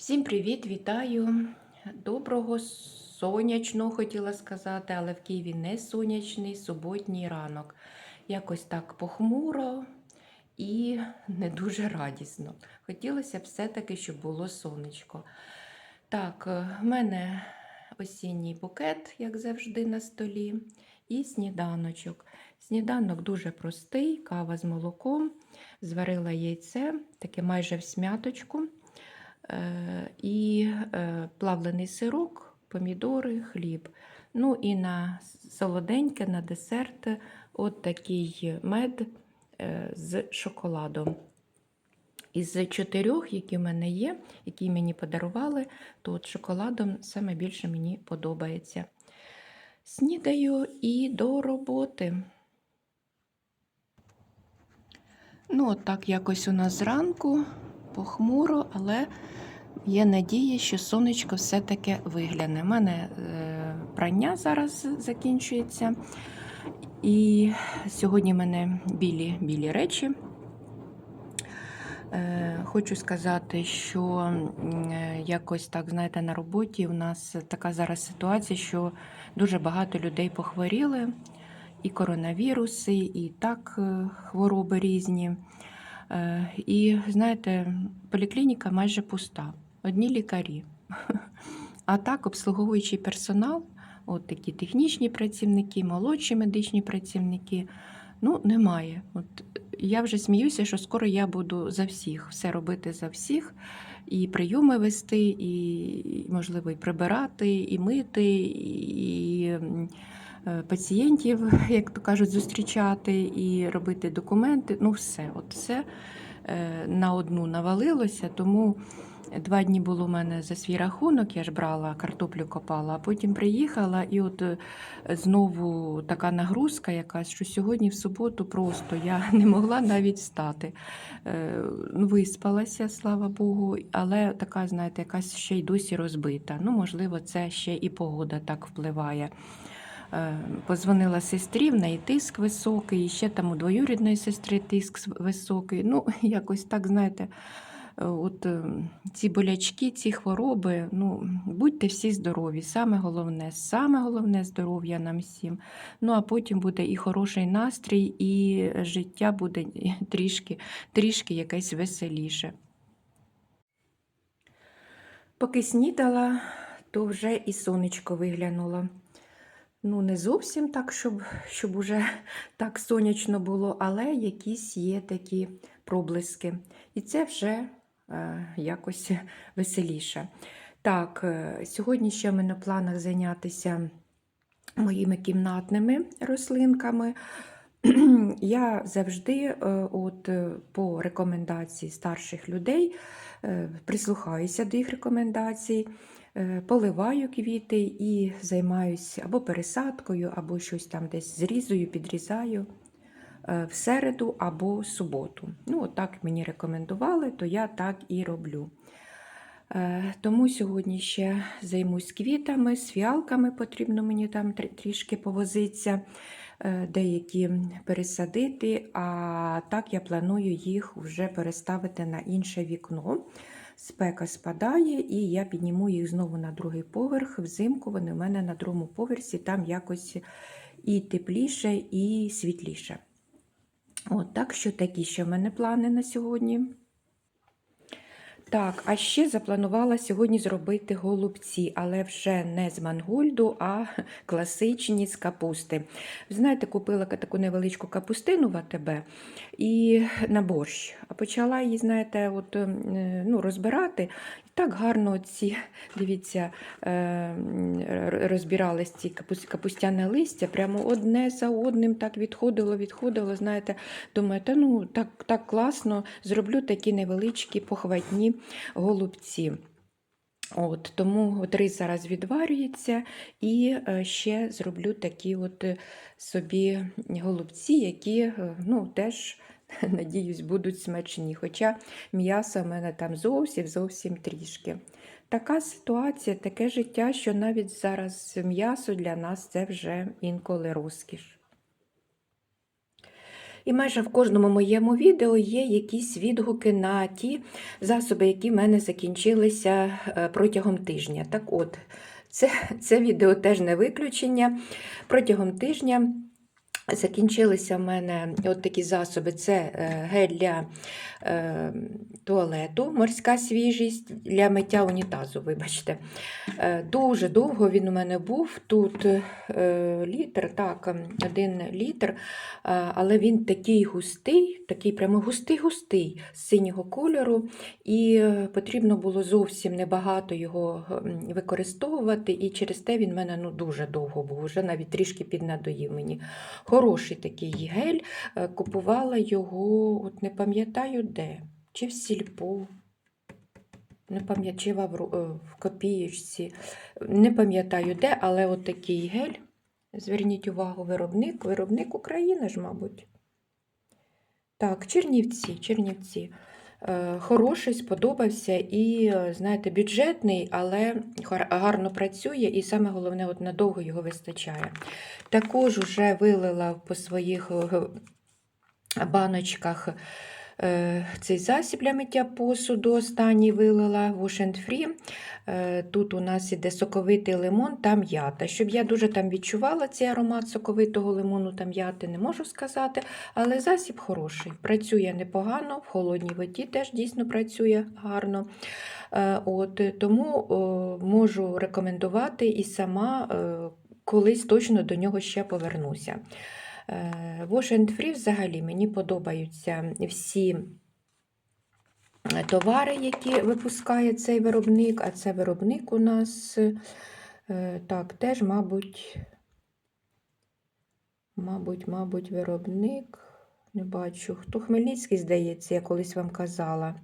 Всім привіт, вітаю! Доброго сонячного хотіла сказати, але в Києві не сонячний суботній ранок. Якось так похмуро і не дуже радісно. Хотілося все-таки, щоб було сонечко. Так, е, в мене осінній букет, як завжди, на столі, і сніданочок. Сніданок дуже простий, кава з молоком, зварила яйце, таке майже в смяточку. Е, і е, плавлений сирок, помідори, хліб. Ну і на солоденьке, на десерт от такий мед е, з шоколадом. Із чотирьох, які в мене є, які мені подарували, то от шоколадом саме більше мені подобається. Снідаю і до роботи. Ну, от так якось у нас зранку похмуро, але є надія, що сонечко все-таки вигляне. У мене е, прання зараз закінчується. І сьогодні в мене білі, білі речі. Е, Хочу сказати, що е, якось так, знаєте, на роботі у нас така зараз ситуація, що дуже багато людей похворіли, і коронавіруси, і так хвороби різні. Е, І знаєте, поліклініка майже пуста, одні лікарі. А так, обслуговуючий персонал, от такі технічні працівники, молодші медичні працівники, ну, немає. От я вже сміюся, що скоро я буду за всіх все робити за всіх, і прийоми вести, і, можливо, і прибирати, і мити, і пацієнтів, як то кажуть, зустрічати, і робити документи. Ну, все, от все е, на одну навалилося, тому. Два дні було у мене за свій рахунок, я ж брала картоплю копала, а потім приїхала, і от е, знову така нагрузка якась, що сьогодні в суботу просто я не могла навіть встати. Е, ну, Виспалася, слава Богу, але така, знаєте, якась ще й досі розбита. Ну, можливо, це ще і погода так впливає. Е, Позвонила сестрі, в неї тиск високий, і ще там у двоюрідної сестри тиск високий. Ну, якось так, знаєте. Е, От е, ці болячки, ці хвороби, ну будьте всі здорові. Саме головне, саме головне здоров'я нам всім. Ну а потім буде і хороший настрій, і життя буде трішки, трішки якесь веселіше. Поки снідала, то вже і сонечко виглянуло. Ну, не зовсім так, щоб, щоб уже так сонячно було, але якісь є такі проблиски. І це вже е, якось веселіше. Так, е, сьогодні ще в мене в планах зайнятися моїми кімнатними рослинками. Я завжди, е, от, е, по рекомендації старших людей, е, прислухаюся до їх рекомендацій, поливаю квіти і займаюся або пересадкою, або щось там десь зрізую, підрізаю в середу або суботу. Ну, от так мені рекомендували, то я так і роблю. Тому сьогодні ще займусь квітами, з фіалками потрібно мені там трішки повозитися, деякі пересадити, а так я планую їх вже переставити на інше вікно. Спека спадає, і я підніму їх знову на другий поверх. Взимку вони в мене на другому поверсі, там якось і тепліше, і світліше. От, так що такі ще в мене плани на сьогодні. Так, а ще запланувала сьогодні зробити голубці, але вже не з мангольду, а класичні з капусти. Знаєте, купила таку невеличку капустину в АТБ і на борщ. А почала її, знаєте, от, е, ну, розбирати. І так гарно ці, дивіться, е, розбирались ці капустяне листя, прямо одне за одним так відходило, відходило. Знаєте, думаю, та ну так, так класно, зроблю такі невеличкі похватні голубці. От, тому от рис зараз відварюється, і е, ще зроблю такі от е, собі голубці, які е, ну, теж, надіюсь, будуть смачні. Хоча м'яса в мене там зовсім зовсім трішки. Така ситуація, таке життя, що навіть зараз м'ясо для нас це вже інколи розкіш. І майже в кожному моєму відео є якісь відгуки на ті засоби, які в мене закінчилися е, протягом тижня. Так от, це, це відео теж не виключення. Протягом тижня закінчилися в мене от такі засоби: це е, гель для е, туалету, морська свіжість для миття унітазу, вибачте. Е, Дуже довго він у мене був. Тут літр, так, один літр, але він такий густий, такий прямо густий-густий з синього кольору, і потрібно було зовсім небагато його використовувати, і через те він в мене ну, дуже довго був, вже навіть трішки піднадоїв мені. Хороший такий гель. е, Купувала його, от не пам'ятаю де, чи в сільпо. Не пам'ятаю, е, в копієчці. Не пам'ятаю де, але от такий гель. Зверніть увагу, виробник, виробник України ж, мабуть. Так, Чернівці, Чернівці. Е, Хороший, сподобався і, знаєте, бюджетний, але гарно працює, і саме головне, от надовго його вистачає. Також вже вилила по своїх е, баночках цей засіб для миття посуду, останній вилила Wash Free. Е, Тут у нас іде соковитий лимон та м'ята. Щоб я дуже там відчувала цей аромат соковитого лимону та м'яти, не можу сказати, але засіб хороший. Працює непогано, в холодній воді теж дійсно працює гарно. Е, От, тому е, можу рекомендувати і сама е, колись точно до нього ще повернуся. Е, Wash and Free взагалі мені подобаються всі е, товари, які випускає цей виробник, а це виробник у нас е, так, теж, мабуть, мабуть, мабуть, виробник. Не бачу. Хто Хмельницький, здається, я колись вам казала.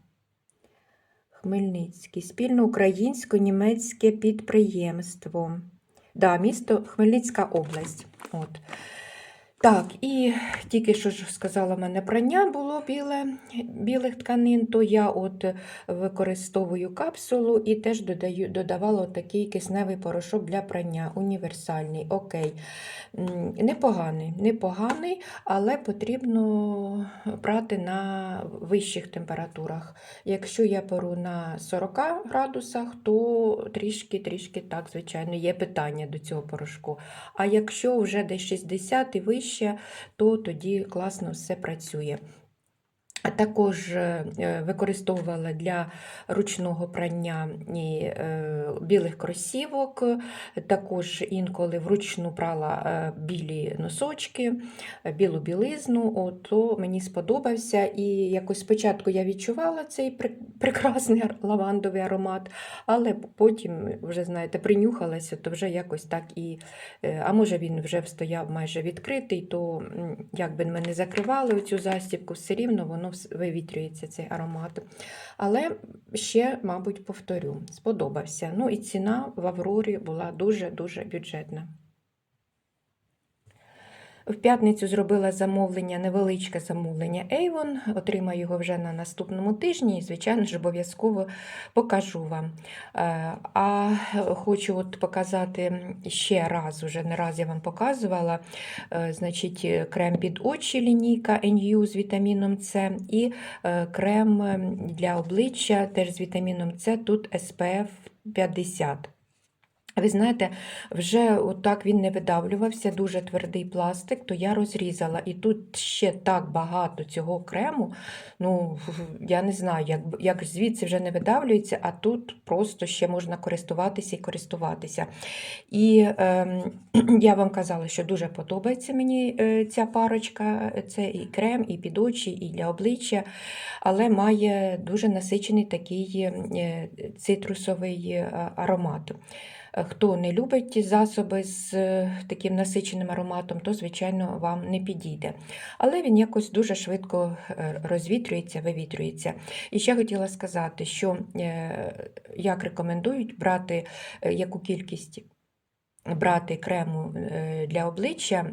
Хмельницький. Спільно-українсько-німецьке підприємство. Да, місто Хмельницька область. От. Так, і тільки що ж сказала, в мене прання було біле, білих тканин, то я от використовую капсулу і теж додаю, додавала такий кисневий порошок для прання, універсальний. Окей. Непоганий, непоганий, але потрібно прати на вищих температурах. Якщо я перу на 40 градусах, то трішки-трішки так, звичайно, є питання до цього порошку. А якщо вже десь 60 і вище, то тоді класно все працює. Також е, використовувала для ручного прання е, білих кросівок, також інколи вручну прала е, білі носочки, білу білизну, От, то мені сподобався. І якось спочатку я відчувала цей прекрасний лавандовий аромат, але потім, вже знаєте, принюхалася, то вже якось так і. А може він вже стояв майже відкритий, то м, як би ми не закривали оцю застібку, все рівно воно вивітрюється цей аромат. Але ще, мабуть, повторю, сподобався. Ну і ціна в Аврорі була дуже-дуже бюджетна. В п'ятницю зробила замовлення, невеличке замовлення Avon, отримаю його вже на наступному тижні і, звичайно ж, обов'язково покажу вам. Е, А хочу от показати ще раз, уже не раз я вам показувала, е, значить, крем під очі лінійка NU з вітаміном С і е, крем ем, для обличчя теж з вітаміном С, тут SPF 50. Ви знаєте, вже отак він не видавлювався, дуже твердий пластик, то я розрізала. І тут ще так багато цього крему. Ну, я не знаю, як, як звідси вже не видавлюється, а тут просто ще можна користуватися і користуватися. І ем, я вам казала, що дуже подобається мені е, ця парочка. Це і крем, і під очі, і для обличчя, але має дуже насичений такий е, цитрусовий е, аромат. Хто не любить ті засоби з е, таким насиченим ароматом, то, звичайно, вам не підійде. Але він якось дуже швидко е, розвітрюється, вивітрюється. І ще хотіла сказати, що е, як рекомендують брати яку кількість брати крему для обличчя.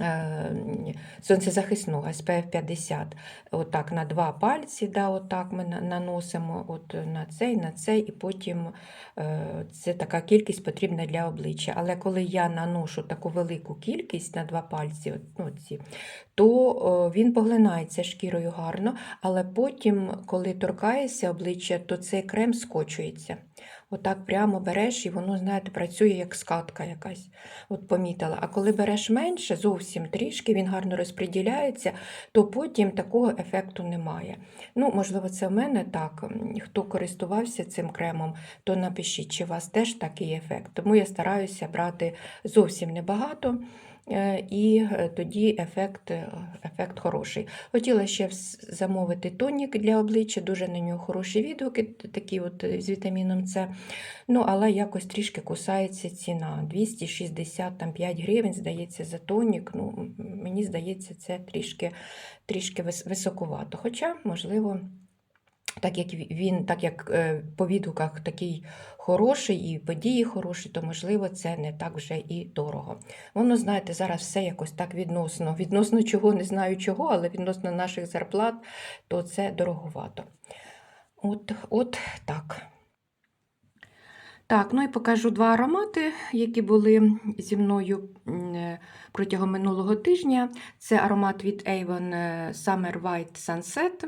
Е, сонцезахисну SPF 50. Отак на два пальці, да, отак ми наносимо от на цей, на цей, і потім е, це така кількість потрібна для обличчя. Але коли я наношу таку велику кількість на два пальці, от, ну, ці, то він поглинається шкірою гарно, але потім, коли торкаєшся обличчя, то цей крем скочується. Отак прямо береш і воно, знаєте, працює як скатка якась. От помітила. А коли береш менше, зовсім трішки, він гарно розподіляється, то потім такого ефекту немає. Ну, можливо, це в мене так. Хто користувався цим кремом, то напишіть, чи у вас теж такий ефект. Тому я стараюся брати зовсім небагато. Е, І е, тоді ефект, е, ефект хороший. Хотіла ще замовити тонік для обличчя, дуже на нього хороші відгуки, такі от з вітаміном С. Ну, але якось трішки кусається ціна. 265 гривень, здається, за тонік. Ну, мені здається, це трішки, трішки вис- високовато. Хоча, можливо, так як він, так як е, по відгуках такий хороший і події хороші, то можливо це не так вже і дорого. Воно, знаєте, зараз все якось так відносно. Відносно чого, не знаю чого, але відносно наших зарплат, то це дороговато. От, от так. Так, ну і покажу два аромати, які були зі мною е, протягом минулого тижня. Це аромат від Avon е, Summer White Sunset.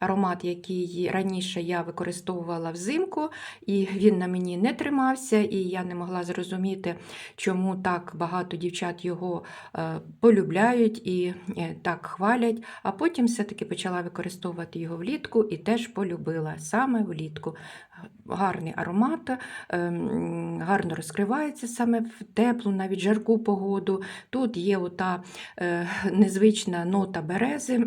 Аромат, який раніше я використовувала взимку, і він на мені не тримався, і я не могла зрозуміти, чому так багато дівчат його е, полюбляють і е, так хвалять. А потім все-таки почала використовувати його влітку і теж полюбила саме влітку. Гарний аромат, ем, гарно розкривається саме в теплу, навіть жарку погоду. Тут є ота е, незвична нота берези.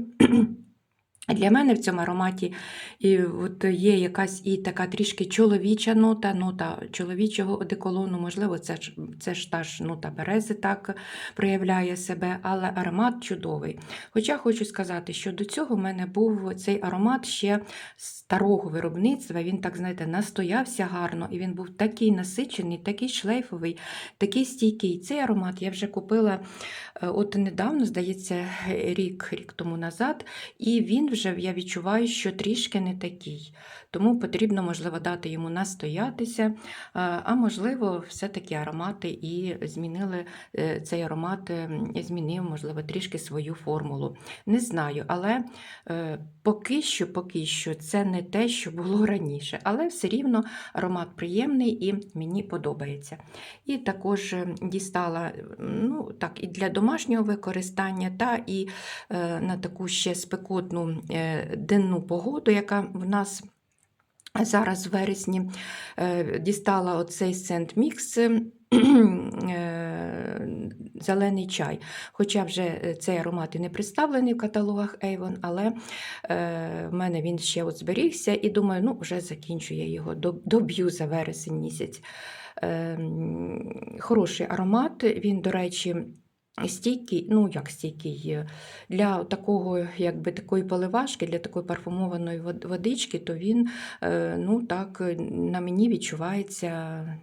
Для мене в цьому ароматі і от є якась і така трішки чоловіча нота, нота чоловічого одеколону, можливо, це ж, це ж та ж нота берези так проявляє себе, але аромат чудовий. Хоча хочу сказати, що до цього в мене був цей аромат ще старого виробництва, він так, знаєте, настоявся гарно, і він був такий насичений, такий шлейфовий, такий стійкий. Цей аромат я вже купила е, от недавно, здається, рік, рік тому назад. І він вже я відчуваю, що трішки не такий. Тому потрібно, можливо, дати йому настоятися. А а можливо, все-таки аромати і змінили е, цей аромат, е, змінив, можливо, трішки свою формулу. Не знаю, але е, поки що, поки що це не те, що було раніше. Але все рівно аромат приємний і мені подобається. І також е, дістала ну, так, і для домашнього використання, та і е, на таку ще спекотну е, денну погоду, яка в нас зараз в вересні, е, дістала оцей сент мікс. Зелений чай. Хоча вже е, цей аромат і не представлений в каталогах Avon, але е, в мене він ще от зберігся і думаю, ну вже закінчу я його, доб'ю за вересень місяць. Е, хороший аромат, він, до речі, стійкий, ну як стійкий, е, для такого, якби такої поливашки, для такої парфумованої водички, то він е, ну так на мені відчувається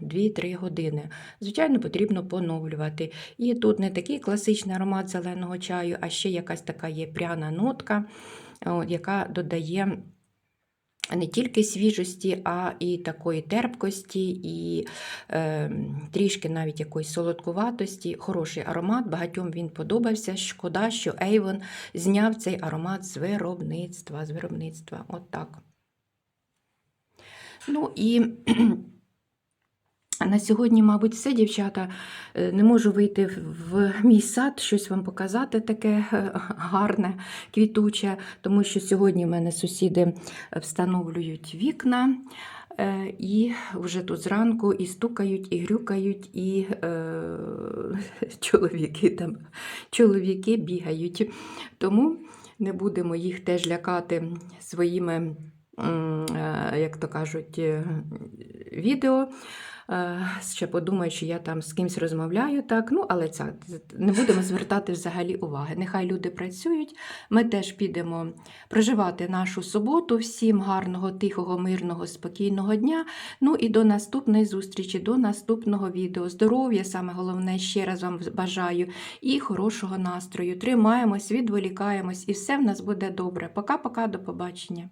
2-3 години. Звичайно, потрібно поновлювати. І тут не такий класичний аромат зеленого чаю, а ще якась така є пряна нотка, от, яка додає. Не тільки свіжості, а і такої терпкості, і е, трішки навіть якоїсь солодкуватості. Хороший аромат, багатьом він подобався. Шкода, що Avon зняв цей аромат з виробництва. З виробництва. От так. Ну і на сьогодні, мабуть, все, дівчата. Е, Не можу вийти в- мій сад, щось вам показати таке е, гарне, квітуче, тому що сьогодні в мене сусіди встановлюють вікна. е, І вже тут зранку і стукають, і грюкають, і е, чоловіки там чоловіки бігають. Тому не будемо їх теж лякати своїми е, як то кажуть, відео. Е, Ще подумають, що я там з кимсь розмовляю, так. Ну, але це не будемо звертати взагалі уваги. Нехай люди працюють. Ми теж підемо проживати нашу суботу. Всім гарного, тихого, мирного, спокійного дня. Ну і до наступної зустрічі, до наступного відео. Здоров'я, саме головне, ще раз вам бажаю і хорошого настрою. Тримаємось, відволікаємось, і все в нас буде добре. Пока-пока, до побачення.